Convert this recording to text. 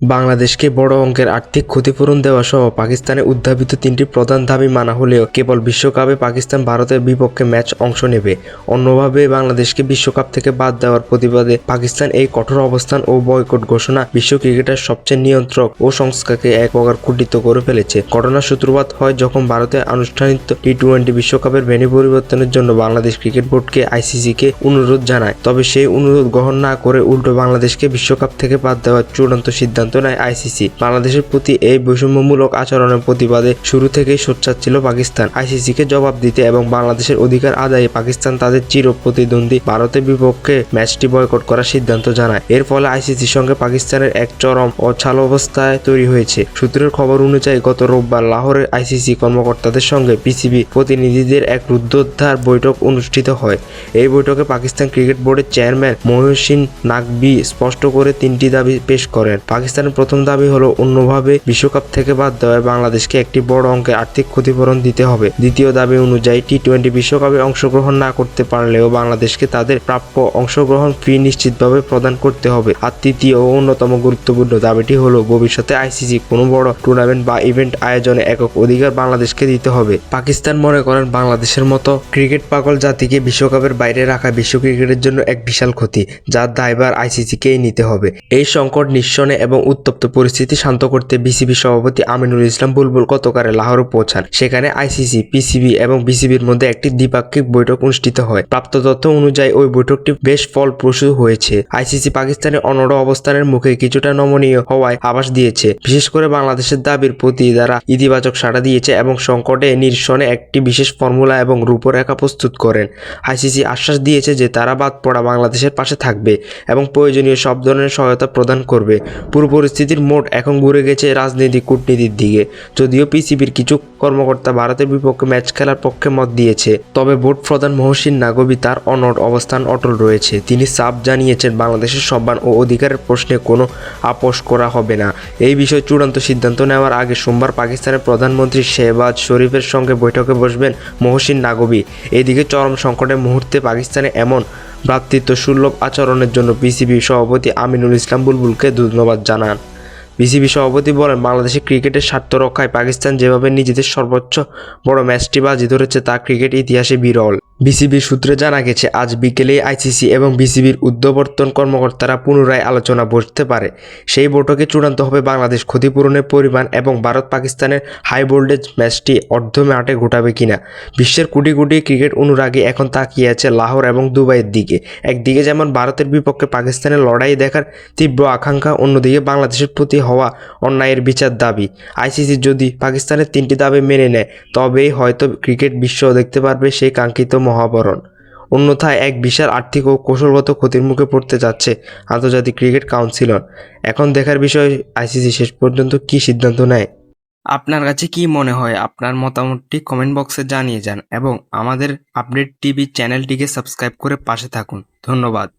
বাংলাদেশকে বড় অঙ্কের আর্থিক ক্ষতিপূরণ দেওয়া সহ পাকিস্তানে উদ্ধাবিত তিনটি প্রধান দাবি মানা হলেও কেবল বিশ্বকাপে পাকিস্তান ভারতের বিপক্ষে ম্যাচ অংশ নেবে। অন্যভাবে বাংলাদেশকে বিশ্বকাপ থেকে বাদ দেওয়ার প্রতিবাদে পাকিস্তান এই কঠোর অবস্থান ও বয়কট ঘোষণা বিশ্ব ক্রিকেটের সবচেয়ে নিয়ন্ত্রক ও সংস্থাকে এক প্রকার কুটিত করে ফেলেছে। ঘটনার সূত্রপাত হয় যখন ভারতের আনুষ্ঠানিক টি টোয়েন্টি বিশ্বকাপের ভেন্যু পরিবর্তনের জন্য বাংলাদেশ ক্রিকেট বোর্ডকে আইসিসিকে অনুরোধ জানায়। তবে সেই অনুরোধ গ্রহণ না করে উল্টো বাংলাদেশকে বিশ্বকাপ থেকে বাদ দেওয়ার চূড়ান্ত সিদ্ধান্ত নেয় আইসিসি। বাংলাদেশের প্রতি এই বৈষম্যমূলক আচরণের প্রতিবাদে শুরু থেকেই সোচ্চার ছিল পাকিস্তান। আইসিসিকে জবাব দিতে এবং বাংলাদেশের অধিকার আদায়ে পাকিস্তান তাদের চির প্রতিদ্বন্দ্বী ভারতের বিপক্ষে ম্যাচটি বয়কট করার সিদ্ধান্ত জানায়। এর ফলে আইসিসির সঙ্গে পাকিস্তানের এক চরম অবস্থায় তৈরি হয়েছে। সূত্রের খবর অনুযায়ী, গত রোববার লাহোরের আইসিসি কর্মকর্তাদের সঙ্গে পিসিবি প্রতিনিধিদের এক রুদ্ধোদ্ধার বৈঠক অনুষ্ঠিত হয়। এই বৈঠকে পাকিস্তান ক্রিকেট বোর্ডের চেয়ারম্যান মহসিন নাকবি স্পষ্ট করে তিনটি দাবি পেশ করেন। পাকিস্তানের প্রথম দাবি হলো, অন্যভাবে বিশ্বকাপ থেকে বাদ দেওয়ায় বাংলাদেশকে একটি বড় অঙ্কের আর্থিক ক্ষতিপূরণ দিতে হবে। দ্বিতীয় দাবি অনুযায়ী টি টোয়েন্টি বিশ্বকাপে অংশগ্রহণ না করতে পারলেও বাংলাদেশকে তাদের প্রাপ্য অংশগ্রহণ ফি নিশ্চিতভাবে প্রদান করতে হবে। আর তৃতীয় ও অন্যতম গুরুত্বপূর্ণ দাবিটি হলো, ভবিষ্যতে আইসিসি কোনো বড় টুর্নামেন্ট বা ইভেন্ট আয়োজনে একক অধিকার বাংলাদেশকে দিতে হবে। পাকিস্তান মনে করেন, বাংলাদেশের মতো ক্রিকেট পাগল জাতিকে বিশ্বকাপের বাইরে রাখা বিশ্ব ক্রিকেটের জন্য এক বিশাল ক্ষতি যার দায়ভার আইসিসিকেই নিতে হবে। এই সংকট নিঃসনে এবং উত্তপ্ত পরিস্থিতি শান্ত করতে বিসিবি সভাপতি আমিনুল ইসলাম বুলবুল গতকালে লাহোরে পৌঁছান। সেখানে আইসিসি, পিসিবি এবং বিসিবির মধ্যে একটি দ্বিপাক্ষিক বৈঠক অনুষ্ঠিত হয়। প্রাপ্ত তথ্য অনুযায়ী ওই বৈঠকটি বেশ ফলপ্রসূ হয়েছে। আইসিসি পাকিস্তানের অনড় অবস্থানের মুখে কিছুটা নমনীয় হওয়ায় আভাস দিয়েছে। বিশেষ করে বাংলাদেশের দাবির প্রতি তারা ইতিবাচক সাড়া দিয়েছে এবং সংকটে নিরসনে একটি বিশেষ ফর্মুলা এবং রূপরেখা প্রস্তুত করেন। আইসিসি আশ্বাস দিয়েছে যে তারা বাদ পড়া বাংলাদেশের পাশে থাকবে এবং প্রয়োজনীয় সব ধরনের সহায়তা প্রদান করবে। পুরো পরিস্থিতির মোট এখন ঘুরে গেছে রাজনীতি কূটনীতির দিকে। যদিও পিসিবির কিছু কর্মকর্তা ভারতের বিপক্ষে ম্যাচ খেলার পক্ষে মত দিয়েছে, তবে বোর্ড প্রধান মহসিন নাগবি তার অনট অবস্থান অটল রয়েছে। তিনি সাফ জানিয়েছেন, বাংলাদেশের সম্মান ও অধিকারের প্রশ্নে কোনো আপোষ করা হবে না। এই বিষয়ে চূড়ান্ত সিদ্ধান্ত নেওয়ার আগে সোমবার পাকিস্তানের প্রধানমন্ত্রী শেহবাজ শরীফের সঙ্গে বৈঠকে বসবেন মহসিন নাগবি। এদিকে চরম সংকটের মুহূর্তে পাকিস্তানে এমন ভ্রাতৃত্ব সুলভ আচরণের জন্য বিসিবি সভাপতি আমিনুল ইসলাম বুলবুলকে ধন্যবাদ জানান। বিসিবি সভাপতি বলেন বাংলাদেশের ক্রিকেটের স্বার্থ রক্ষায় পাকিস্তান যেভাবে নিজেদের সর্বোচ্চ বড় ম্যাচটি বাজি ধরেছে, তা ক্রিকেট ইতিহাসে বিরল। বিসিবির সূত্রে জানা গেছে, আজ বিকেলে আইসিসি এবং বিসিবির উদ্যোবর্তন কর্মকর্তারা পুনরায় আলোচনা বসতে পারে। সেই বৈঠকে চূড়ান্ত হবে বাংলাদেশ ক্ষতিপূরণের পরিমাণ এবং ভারত পাকিস্তানের হাই ভোল্টেজ ম্যাচটি অর্ধ মাঠে ঘটাবে কিনা। বিশ্বের কোটি কোটি ক্রিকেট অনুরাগী এখন তাকিয়ে আছে লাহোর এবং দুবাইয়ের দিকে। একদিকে যেমন ভারতের বিপক্ষে পাকিস্তানের লড়াই দেখার তীব্র আকাঙ্ক্ষা, অন্যদিকে বাংলাদেশের প্রতি হওয়া অন্যায়ের বিচার দাবি। আইসিসি যদি পাকিস্তানের তিনটি দাবি মেনে নেয়, তবেই হয়তো ক্রিকেট বিশ্ব দেখতে পারবে সেই কাঙ্ক্ষিত মহাবরণ। অন্যথায় এক বিশাল আর্থিক ও কৌশলগত ক্ষতির মুখে পড়তে যাচ্ছে আন্তর্জাতিক ক্রিকেট কাউন্সিলর। এখন দেখার বিষয় আইসিসি শেষ পর্যন্ত কি সিদ্ধান্ত নেয়? আপনার কাছে কি মনে হয়? আপনার মতামতটি কমেন্ট বক্সে জানিয়ে যান এবং আমাদের আপডেট টিভি চ্যানেলটিকে সাবস্ক্রাইব করে পাশে থাকুন। ধন্যবাদ।